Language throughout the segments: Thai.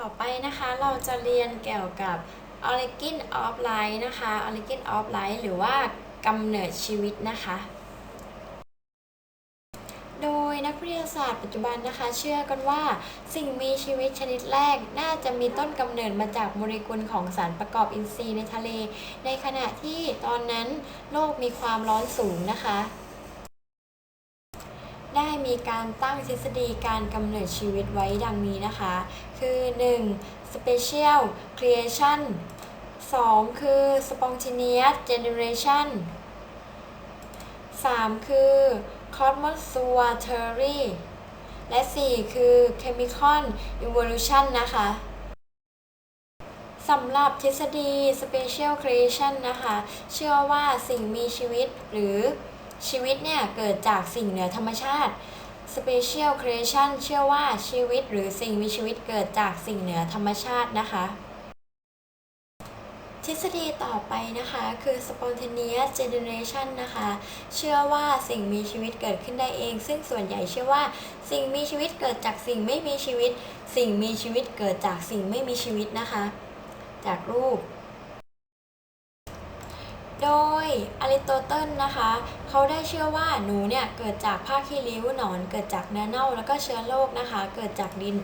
ต่อไปนะคะเราจะเรียนเกี่ยวกับ origin of life นะคะ origin of life หรือว่ากำเนิดชีวิตนะคะ โดยนักวิทยาศาสตร์ปัจจุบันนะคะ เชื่อกันว่าสิ่งมีชีวิตชนิดแรก น่าจะมีต้นกำเนิดมาจากโมเลกุลของสารประกอบอินทรีย์ในทะเล ในขณะที่ตอนนั้นโลกมีความร้อนสูงนะคะ ได้มีการตั้งทฤษฎีการกำเนิดชีวิตไว้ดังนี้นะคะ คือ 1. special creation 2. คือ spontaneous generation 3. คือ Cosmosuatory และ 4. คือ chemical evolution นะคะสำหรับทฤษฎี special creation นะคะ เชื่อว่าสิ่งมีชีวิตหรือ ชีวิตเนี่ยเกิดจากสิ่งเหนือธรรมชาติ Special Creation เชื่อว่าชีวิตหรือสิ่งมีชีวิตเกิดจากสิ่งเหนือธรรมชาตินะคะ ทฤษฎีต่อไปนะคะคือ spontaneous generation นะคะ เชื่อว่าสิ่งมีชีวิตเกิดขึ้นได้เอง ซึ่งส่วนใหญ่เชื่อว่าสิ่งมีชีวิตเกิดจากสิ่งไม่มีชีวิต สิ่งมีชีวิตเกิดจากสิ่งไม่มีชีวิตนะคะ จากรูป โดยอริสโตเติลนะคะ เขาได้เชื่อว่าหนูเนี่ยเกิดจากผ้าขี้ริ้วหนอนเกิดจากเนื้อเน่าแล้วก็เชื้อโรคนะคะ เกิดจากดิน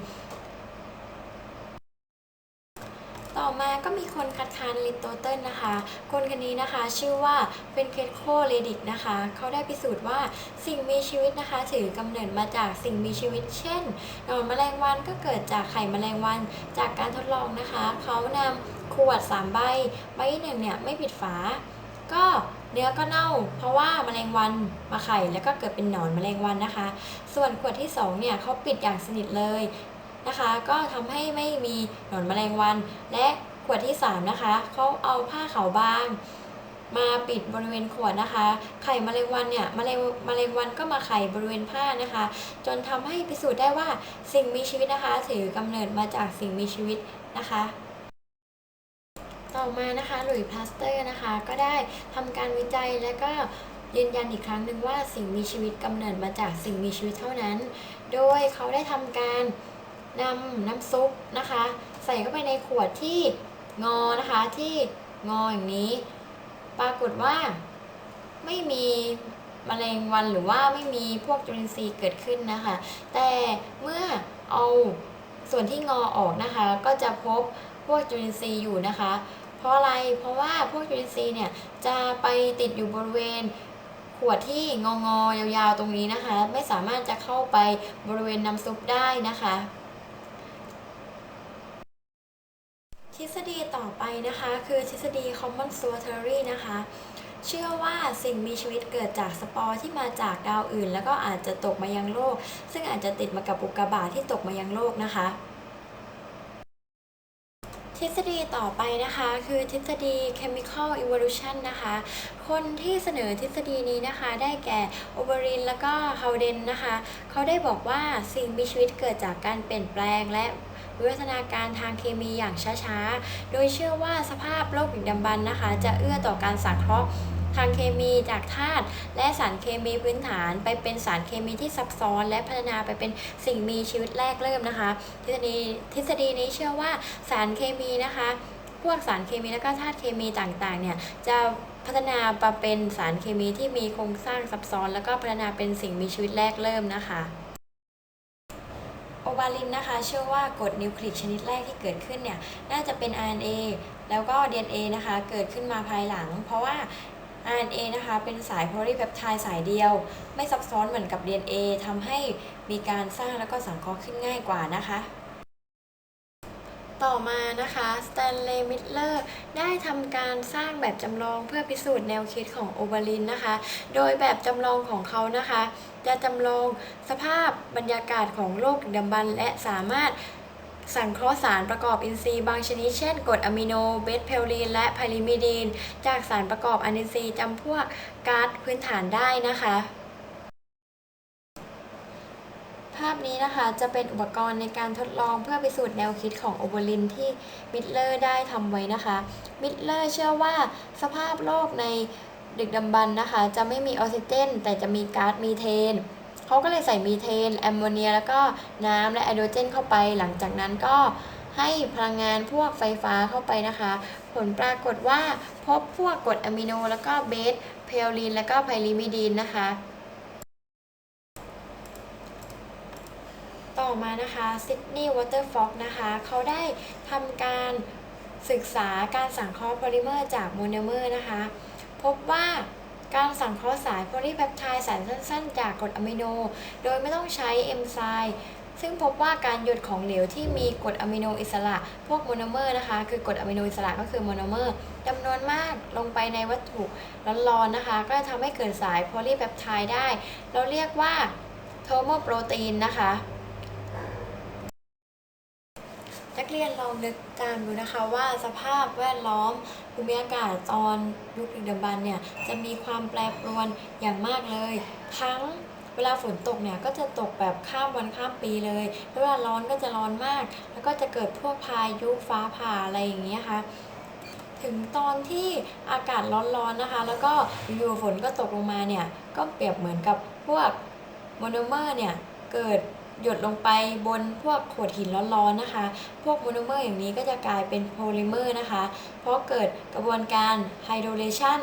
ต่อมาก็มีคนคัดค้านอริสโตเติลนะคะ คนคนนี้นะคะชื่อว่าเป็นเคทโคเลดิกนะคะ เขาได้พิสูจน์ว่าสิ่งมีชีวิตนะคะถือกำเนิดมาจากสิ่งมีชีวิต เช่นหนอนแมลงวันก็เกิดจากไข่แมลงวัน จากการทดลองนะคะ เขานำขวด 3 ใบ ใบที่หนึ่งเนี่ยไม่ปิดฝา ก็เนื้อก็เน่า เพราะว่าแมลงวันมาไข่แล้วก็เกิดเป็นหนอนแมลงวันนะคะ ส่วนขวดที่2เนี่ยเขาปิดอย่างสนิทเลยนะคะ ก็ทำให้ไม่มีหนอนแมลงวัน และขวดที่3นะคะเขาเอาผ้าขาวบางมาปิดบริเวณขวดนะคะ ไข่แมลงวันเนี่ยแมลงแมลงวันก็มาไข่บริเวณผ้านะคะ จนทำให้พิสูจน์ได้ว่าสิ่งมีชีวิตนะคะ ถือกำเนิดมาจากสิ่งมีชีวิตนะคะ ต่อมานะคะหลุยส์พลาสเตอร์นะคะ ก็ได้ทำการวิจัยและก็ยืนยันอีกครั้งหนึ่งว่าสิ่งมีชีวิตกำเนิดมาจากสิ่งมีชีวิตเท่านั้น โดยเขาได้ทำการนำน้ำซุปนะคะ ใส่เข้าไปในขวดที่งอนะคะที่งออย่างนี้ ปรากฏว่าไม่มีแมลงวันหรือว่าไม่มีพวกจุลินทรีย์เกิดขึ้นนะคะ แต่เมื่อเอาส่วนที่งอออกนะคะ ก็จะพบพวกจุลินทรีย์อยู่นะคะ เพราะอะไร เพราะว่าพวกจุลินทรีย์เนี่ยจะไปติดอยู่บริเวณขวดที่งองอยาวๆตรงนี้นะคะ ไม่สามารถจะเข้าไปบริเวณน้ำซุปได้นะคะ ทฤษฎีต่อไปนะคะ คือทฤษฎี Common s o u r Theory นะคะ เชื่อว่าสิ่งมีชีวิตเกิดจากสปอร์ที่มาจากดาวอื่น แล้วก็อาจจะตกมายังโลก ซึ่งอาจจะติดมากับอุกกาบาตที่ตกมายังโลกนะคะ ทฤษฎีต่อไปนะคะคือทฤษฎี chemical evolution นะคะ คนที่เสนอทฤษฎีนี้นะคะได้แก่โอเบรินแล้วก็เฮาเดนนะคะเขาได้บอกว่าสิ่งมีชีวิตเกิดจากการเปลี่ยนแปลงและวิวัฒนาการทางเคมีอย่างช้าๆ โดยเชื่อว่าสภาพโลกดึกดำบรรพ์นะคะ จะเอื้อต่อการสังเคราะห์ ทางเคมีจากธาตุและสารเคมีพื้นฐาน ไปเป็นสารเคมีที่ซับซ้อน และพัฒนาไปเป็นสิ่งมีชีวิตแรกเริ่มนะคะ ทฤษฎีทฤษฎีนี้เชื่อว่าสารเคมีนะคะ พวกสารเคมีและก็ธาตุเคมีต่างๆเนี่ยจะพัฒนามาเป็นสารเคมีที่มีโครงสร้างซับซ้อน แล้วก็พัฒนาเป็นสิ่งมีชีวิตแรกเริ่มนะคะโอบาลินนะคะเชื่อว่ากรดนิวคลีกชนิดแรกที่เกิดขึ้นเนี่ยน่าจะเป็น RNA แล้วก็ DNA นะคะเกิดขึ้นมาภายหลัง เพราะว่า RNA นะคะ เป็นสายโพลีเพปไทด์สายเดียว ไม่ซับซ้อนเหมือนกับ DNA ทำให้มีการสร้างแล้วก็สังเคราะห์ขึ้นง่ายกว่านะคะ ต่อมานะคะสแตนเลย์มิดเลอร์ได้ทำการสร้างแบบจำลองเพื่อพิสูจน์แนวคิดของโอเบาลินนะคะ โดยแบบจำลองของเขานะคะ จะจำลองสภาพบรรยากาศของโลกดึกดำบรรพ์และสามารถ สังเคราะห์สารประกอบอินทรีย์บางชนิดเช่นกรดอะมิโน เบสเพลลีน และไพริมิดีน จากสารประกอบอนินทรีย์จำพวกก๊าซพื้นฐานได้นะคะภาพนี้นะคะจะเป็นอุปกรณ์ในการทดลองเพื่อพิสูจน์แนวคิดของโอเบอลินที่มิดเลอร์ได้ทำไว้นะคะ มิดเลอร์เชื่อว่าสภาพโลกในดึกดำบรรนะคะ จะไม่มีออกซิเจน แต่จะมีก๊าซมีเทน เขาก็เลยใส่มีเทนแอมโมเนีย แล้วก็น้ำและไฮโดรเจนเข้าไป หลังจากนั้นก็ให้พลังงานพวกไฟฟ้าเข้าไปนะคะ ผลปรากฏว่าพบพวกกรดอะมิโน แล้วก็เบสเพลลิน แล้วก็ไพริมิดีนนะคะ ต่อมานะคะซิดนีย์วอเตอร์ฟ็อกนะคะเขาได้ทำการศึกษาการสังเคราะห์โพลิเมอร์จากโมโนเมอร์นะคะ พบว่า การสังเคราะห์สายโพลีแปปไทด์สารสั้นๆ จากกรดอะมิโน โดยไม่ต้องใช้เอนไซม์ซึ่งพบว่าการหยดของเหลวที่มีกรดอะมิโนอิสระ พวกโมโนเมอร์นะคะ คือกรดอะมิโนอิสระก็คือโมโนเมอร์จำนวนมากลงไปในวัตถุร้อนๆนะคะ ก็จะทำให้เกิดสายโพลีแปปไทด์ได้ เราเรียกว่าโทโมโปรตีนนะคะ นักเรียนลองนึกตามดูนะคะว่าสภาพแวดล้อมภูมิอากาศตอนยุคดึกดำบรรเนี่ยจะมีความแปรปรวนอย่างมากเลย ทั้งเวลาฝนตกเนี่ยก็จะตกแบบข้ามวันข้ามปีเลยแล้วเวลาร้อนก็จะร้อนมาก แล้วก็จะเกิดพวกพายุฟ้าผ่าอะไรอย่างเงี้ยค่ะถึงตอนที่อากาศร้อนๆนะคะ แล้วก็อยู่ฝนก็ตกลงมาเนี่ยก็เปรียบเหมือนกับพวกโมโนเมอร์เนี่ยเกิด หยดลงไปบนพวกโขดหินร้อนๆนะคะ พวกโมโนเมอร์อย่างนี้ก็จะกลายเป็นโพลิเมอร์นะคะ เพราะเกิดกระบวนการไฮโดรเลชัน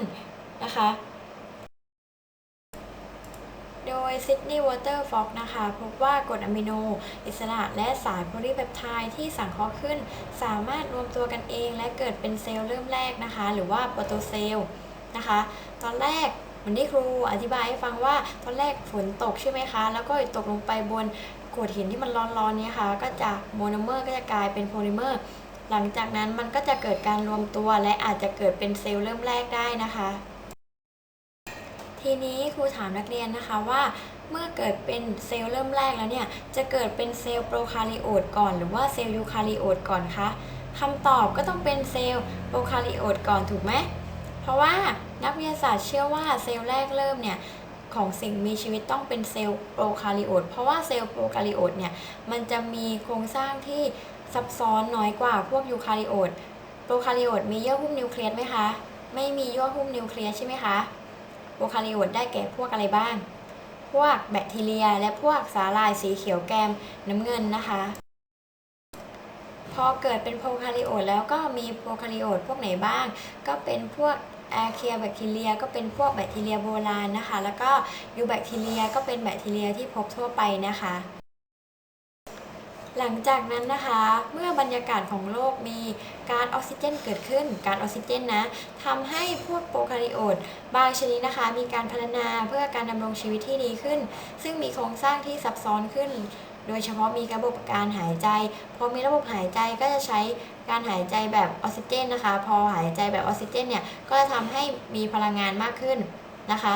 นะคะ โดยซิดนีย์วอเตอร์ฟ็อกนะคะ พบว่ากรดอะมิโน อิสระและสารโพลีแปปไทด์ที่สังเคราะห์ขึ้น สามารถรวมตัวกันเองและเกิดเป็นเซลล์เริ่มแรกนะคะ หรือว่าโปรโตเซลล์นะคะ ตอนแรก เหมือนที่ครูอธิบายให้ฟังว่าตอนแรกฝนตกใช่ไหมคะ แล้วก็ตกลงไปบนโขดหินที่มันร้อนๆเนี่ยค่ะ ก็จะโมโนเมอร์ก็จะกลายเป็นโพลิเมอร์ หลังจากนั้นมันก็จะเกิดการรวมตัวและอาจจะเกิดเป็นเซลล์เริ่มแรกได้นะคะ ทีนี้ครูถามนักเรียนนะคะว่าเมื่อเกิดเป็นเซลล์เริ่มแรกแล้วเนี่ย จะเกิดเป็นเซลล์โปรคาริโอตก่อน หรือว่าเซลล์ยูคาริโอตก่อนคะคำตอบก็ต้องเป็นเซลล์โปรคาริโอตก่อนถูกไหม เพราะว่านักวิทยาศาสตร์เชื่อว่าเซลล์แรกเริ่มเนี่ยของสิ่งมีชีวิตต้องเป็นเซลล์โปรคาริโอต เพราะว่าเซลล์โปรคาริโอตเนี่ยมันจะมีโครงสร้างที่ซับซ้อนน้อยกว่าพวกยูคาริโอต โปรคาริโอตมีเยื่อหุ้มนิวเคลียสไหมคะ ไม่มีเยื่อหุ้มนิวเคลียสใช่ไหมคะ โปรคาริโอตได้แก่พวกอะไรบ้าง พวกแบคทีเรีย และพวกสาหร่ายสีเขียวแกมน้ำเงินนะคะ พอเกิดเป็นโปรคาริโอตแล้วก็มีโปรคาริโอตพวกไหนบ้าง ก็เป็นพวก อร์เคียแบคทีเรียก็เป็นพวกแบคทีเรียโบราณนะคะ แล้วก็ยูแบคทีเรียก็เป็นแบคทีเรียที่พบทั่วไปนะคะ หลังจากนั้นนะคะ เมื่อบรรยากาศของโลกมีการออกซิเจนเกิดขึ้นการออกซิเจนนะทำให้พวกโปรคาริโอตบางชนิดนะคะ มีการพัฒนาเพื่อการดำรงชีวิตที่ดีขึ้น ซึ่งมีโครงสร้างที่ซับซ้อนขึ้น โดยเฉพาะมีระบบการหายใจ พอมีระบบหายใจก็จะใช้การหายใจแบบออกซิเจนนะคะ พอหายใจแบบออกซิเจนเนี่ย ก็จะทำให้มีพลังงานมากขึ้นนะคะ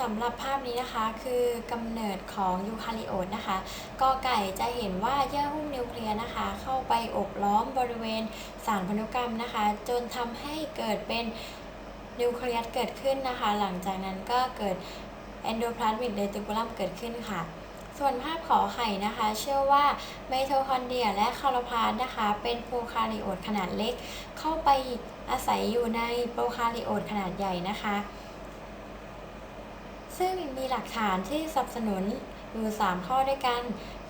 สำหรับภาพนี้นะคะคือกำเนิดของยูคาริโอตนะคะกอไก่จะเห็นว่าเยื่อหุ้มนิวเคลียสนะคะ เข้าไปอบล้อมบริเวณสารพันธุกรรมนะคะ จนทำให้เกิดเป็นนิวเคลียสเกิดขึ้นนะคะ หลังจากนั้นก็เกิด แอนโดพลาสมิกเรติคูลัมเกิดขึ้นค่ะ ส่วนภาพขอไข่นะคะ เชื่อว่าไมโทคอนเดรียและคลอโรพลาสนะคะ เป็นโปรคาริโอตขนาดเล็ก เข้าไปอาศัยอยู่ในโปรคาริโอตขนาดใหญ่นะคะ ซึ่งมีหลักฐานที่สนับสนุนอยู่ 3 ข้อด้วยกัน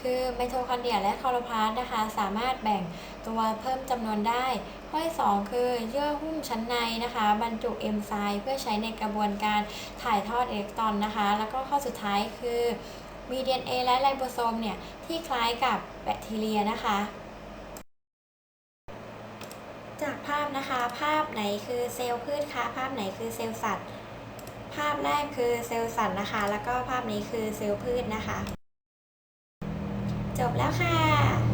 คือไมโทคอนเดรียและคลอโรพลาสต์นะคะ สามารถแบ่งตัวเพิ่มจำนวนได้ ข้อที่ 2 คือเยื่อหุ้มชั้นในนะคะ บรรจุเอนไซม์เพื่อใช้ในกระบวนการถ่ายทอดอิเล็กตรอนนะคะ แล้วก็ข้อสุดท้ายคือมี DNA และไลโบโซมเนี่ย ที่คล้ายกับแบคทีเรียนะคะ จากภาพนะคะ ภาพไหนคือเซลล์พืชคะ ภาพไหนคือเซลล์สัตว์ ภาพแรกคือเซลล์สัตว์นะคะ แล้วก็ภาพนี้คือเซลล์พืชนะคะ จบแล้วค่ะ